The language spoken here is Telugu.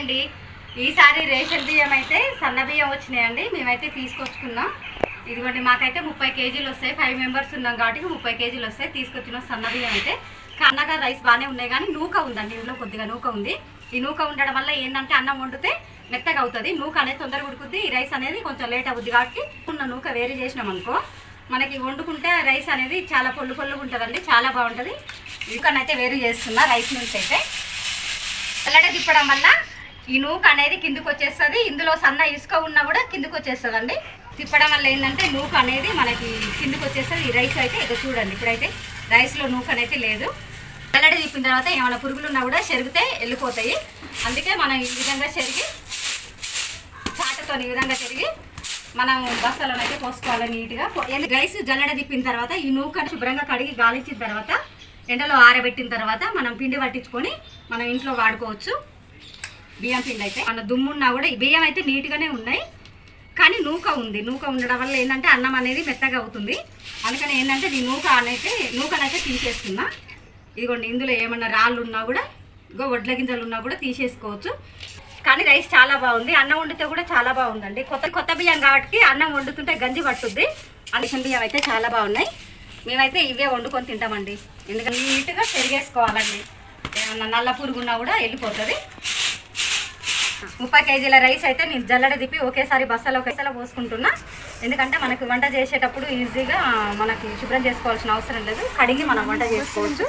అండి. ఈసారి రేషన్ బియ్యం అయితే సన్న బియ్యం వచ్చినాయండి. మేమైతే తీసుకొచ్చుకున్నాం. ఇదిగోండి మాకైతే ముప్పై కేజీలు వస్తాయి. ఫైవ్ మెంబర్స్ ఉన్నాం కాబట్టి ముప్పై కేజీలు వస్తాయి. తీసుకొచ్చిన సన్న బియ్యం అయితే. కన్నగా రైస్ బాగానే ఉన్నాయి కానీ నూక ఉందండి. ఇందులో కొద్దిగా నూక ఉంది. ఈ నూక ఉండడం వల్ల ఏంటంటే అన్నం వండితే మెత్తగా అవుతుంది. నూక అనేది తొందరగా ఉడుకుద్ది. ఈ రైస్ అనేది కొంచెం లేట్ అవుద్ది కాబట్టి ఉన్న నూక వేరే చేసినాం అనుకో. మనకి వండుకుంటే రైస్ అనేది చాలా పొల్లు పొల్లుగా ఉంటుందండి. చాలా బాగుంటుంది. ఇంకనైతే వేరు చేస్తున్నా రైస్ నుంచి అయితే. చల్లడ తిప్పడం వల్ల ఈ నూక అనేది కిందికి వచ్చేస్తుంది. ఇందులో సన్న ఇసుక ఉన్నా కూడా కిందకు వచ్చేస్తుంది అండి తిప్పడం వల్ల ఏంటంటే నూక అనేది మనకి కిందికి వచ్చేస్తుంది. ఈ రైస్ అయితే ఇక చూడండి. ఇప్పుడైతే రైస్లో నూక అనేది లేదు. చల్లడ తిప్పిన తర్వాత ఏమైనా పురుగులు ఉన్నా కూడా చెరిగితే వెళ్ళిపోతాయి. అందుకే మనం ఈ విధంగా చెరిగి చాటతో ఈ విధంగా చెరిగి మనం బస్తాలోనైతే పోసుకోవాలి నీట్గా. రైస్ జల్లడ తిప్పిన తర్వాత ఈ నూకను శుభ్రంగా కడిగి గాలించిన తర్వాత ఎండలో ఆరబెట్టిన తర్వాత మనం పిండి పట్టించుకొని మనం ఇంట్లో వాడుకోవచ్చు. బియ్యం పిండి అయితే. మన దుమ్మున్నా కూడా ఈ బియ్యం అయితే నీట్గానే ఉన్నాయి. కానీ నూక ఉంది. నూక ఉండడం వల్ల ఏంటంటే అన్నం అనేది మెత్తగా అవుతుంది. అందుకని ఏంటంటే ఈ నూక అనైతే నూకనైతే తీసేస్తున్నా. ఇదిగోండి ఇందులో ఏమన్నా రాళ్ళు ఉన్నా కూడా ఇగో వడ్ల గింజలు ఉన్నా కూడా తీసేసుకోవచ్చు. కానీ రైస్ చాలా బాగుంది. అన్నం వండితే కూడా చాలా బాగుందండి. కొత్త కొత్త బియ్యం కాబట్టి అన్నం వండుతుంటే గంజి పట్టుద్ది. అలిసిన బియ్యం అయితే చాలా బాగున్నాయి. మేమైతే ఇవే వండుకొని తింటామండి. ఎందుకంటే నీట్గా పెరిగేసుకోవాలండి. ఏమన్నా నల్ల పురుగున్నా కూడా వెళ్ళిపోతుంది. ముప్పై కేజీల రైస్ అయితే నేను జల్లడ తిప్పి ఒకేసారి బస్సలో ఒకేసారి పోసుకుంటున్నా. ఎందుకంటే మనకి వంట చేసేటప్పుడు ఈజీగా మనకి శుభ్రం చేసుకోవాల్సిన అవసరం లేదు. కడిగి మనం వంట చేసుకోవచ్చు.